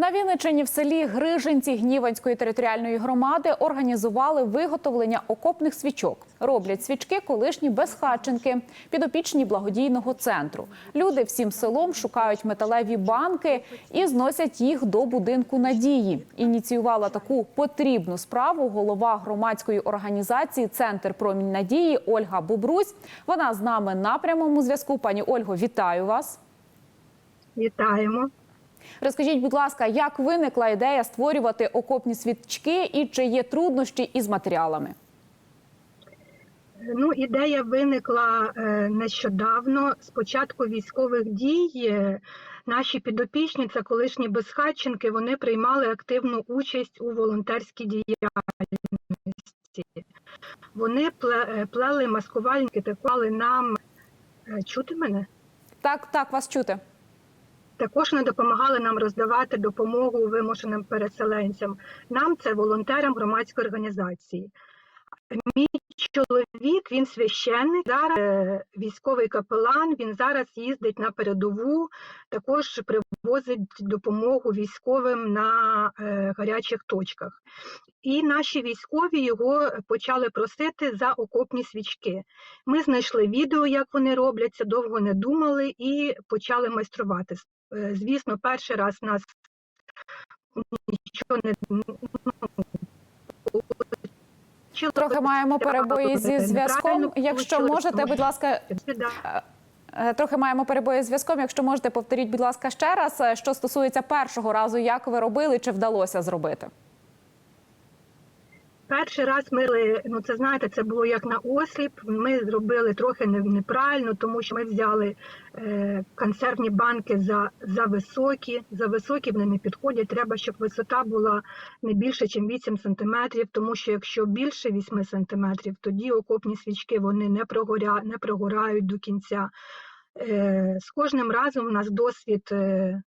На Вінничині в селі Грижинці Гніванської територіальної громади організували виготовлення окопних свічок. Роблять свічки колишні безхатченки, підопічні благодійного центру. Люди всім селом шукають металеві банки і зносять їх до будинку надії. Ініціювала таку потрібну справу голова громадської організації Центр промінь надії Ольга Бобрусь. Вона з нами на прямому зв'язку. Пані Ольго, вітаю вас. Вітаємо. Розкажіть, будь ласка, як виникла ідея створювати окопні свічки і чи є труднощі із матеріалами? Ну, ідея виникла е, нещодавно. З початку військових дій е, наші підопічні, це колишні безхатченки, вони приймали активну участь у волонтерській діяльності. Вони е, плели маскувальники, такували нам чути мене. Так, так, вас чути. Також вони допомагали нам роздавати допомогу вимушеним переселенцям. Нам це волонтерам громадської організації. Мій чоловік, він священник, зараз е, військовий капелан. Він зараз їздить на передову, також привозить допомогу військовим на е, гарячих точках. І наші військові його почали просити за окопні свічки. Ми знайшли відео, як вони робляться, довго не думали і почали майструвати. Е, Звісно, перший раз нас нічого не. Трохи маємо перебої зі зв'язком. Якщо можете, будь ласка, е, трохи маємо перебої з зв'язком. Якщо можете, повторіть, будь ласка, ще раз, е, що стосується першого разу, як ви робили, чи вдалося зробити? Перший раз ми ри- ну це знаєте, це було як на осліп. Ми зробили трохи неправильно, тому що ми взяли е, консервні банки за, за високі. За високі вони не підходять. Треба, щоб висота була не більше, ніж 8 сантиметрів. Тому що якщо більше 8 сантиметрів, тоді окопні свічки вони не прогоря, не прогорають до кінця. Е, з кожним разом у нас досвід. Е,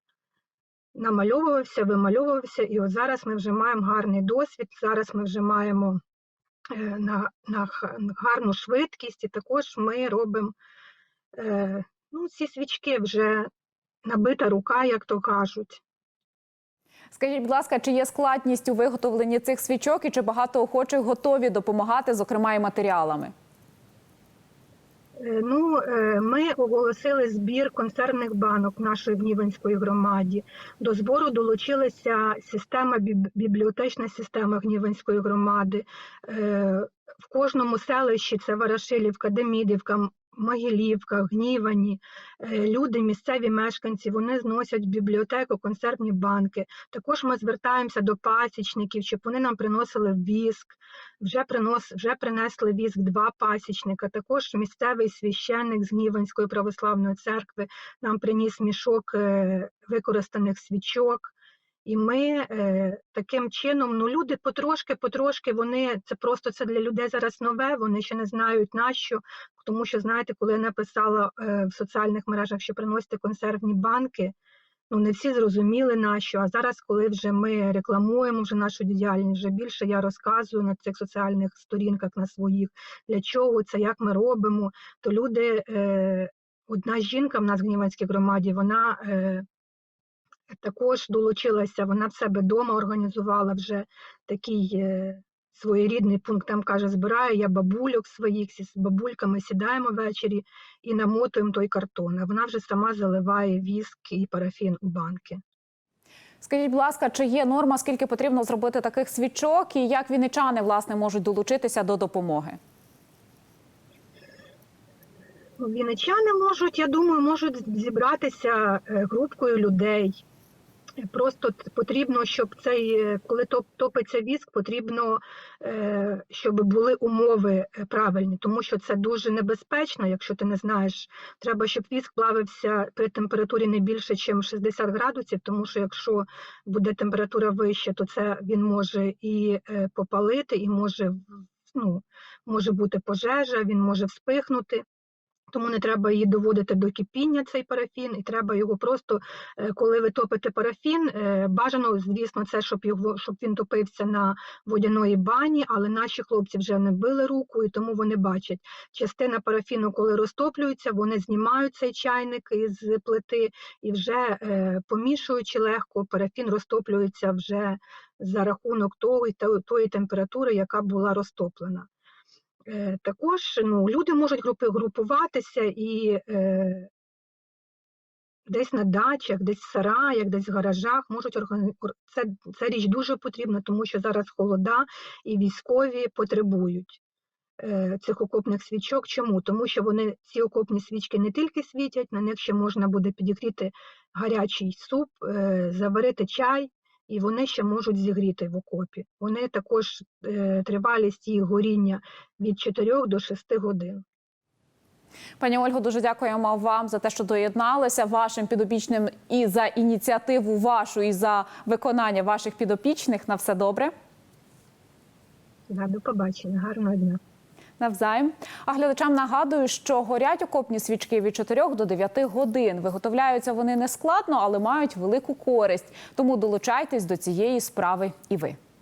намальовувався, вимальовувався, і от зараз ми вже маємо гарний досвід. Зараз ми вже маємо е, на, на гарну швидкість, і також ми робимо е, ну, ці свічки вже набита рука, як то кажуть. Скажіть, будь ласка, чи є складність у виготовленні цих свічок і чи багато охочих готові допомагати, зокрема і матеріалами? Е, Ну, е, ми оголосили збір консервних банок нашої гнівенської громаді. До збору долучилася система бібліотечна система Гнівенської громади. Е, В кожному селищі це Ворошилівка, Демідівка, Могилівка, Гнівані. Е, Люди, місцеві мешканці, вони зносять бібліотеку консервні банки. Також ми звертаємося до пасічників, щоб вони нам приносили віск. Вже принос, вже принесли віск два пасічника. Також місцевий священник з Гніванської православної церкви нам приніс мішок е, використаних свічок. І ми е, таким чином, ну люди потрошки, потрошки, вони це просто це для людей зараз нове. Вони ще не знають на що. Тому що знаєте, коли я написала е, в соціальних мережах, що приносите консервні банки, ну не всі зрозуміли на що. А зараз, коли вже ми рекламуємо вже нашу діяльність, вже більше я розказую на цих соціальних сторінках на своїх для чого це, як ми робимо, то люди. Е, Одна жінка в нас в Гніванській громаді, вона е, також долучилася, вона в себе вдома організувала вже такий е, своєрідний пункт. Там каже, збираю я бабульок своїх, з бабульками сідаємо ввечері і намотуємо той картон. А вона вже сама заливає віск і парафін у банки. Скажіть, будь ласка, чи є норма, скільки потрібно зробити таких свічок, і як вінничани власне можуть долучитися до допомоги? Вінничани можуть, я думаю, можуть зібратися е, групкою людей. Просто потрібно, щоб цей, коли топ- топиться віск, потрібно, е, щоб були умови е, правильні, тому що це дуже небезпечно, якщо ти не знаєш. Треба, щоб віск плавився при температурі не більше, ніж 60 градусів, тому що якщо буде температура вища, то це він може і е, попалити, і може, ну, може бути пожежа, він може вспихнути. Тому не треба її доводити до кипіння, цей парафін, і треба його просто, е, коли ви топите парафін, е, бажано, звісно, це, щоб його щоб він топився на водяної бані, але наші хлопці вже не били руку, і тому вони бачать. Частина парафіну, коли розтоплюється, вони знімають цей чайник із плити і вже е, помішуючи легко, парафін розтоплюється вже за рахунок того, тої температури, яка була розтоплена. Е, Також ну, люди можуть групи, групуватися і е, десь на дачах, десь в сараях, десь в гаражах можуть органі... ор- це, це річ дуже потрібна, тому що зараз холода і військові потребують е, цих окопних свічок. Чому? Тому що вони ці окопні свічки не тільки світять, на них ще можна буде підігріти гарячий суп, е, заварити чай. І вони ще можуть зігріти в окопі. Вони також е, тривалість їх горіння від 4 до 6 годин. Пані Ольго, дуже дякуємо вам за те, що доєдналися вашим підопічним і за ініціативу вашу, і за виконання ваших підопічних. На все добре. Да, до побачення, гарного дня. Навзаєм. А глядачам нагадую, що горять окопні свічки від 4 до 9 годин. Виготовляються вони не складно, але мають велику користь. Тому долучайтесь до цієї справи і ви.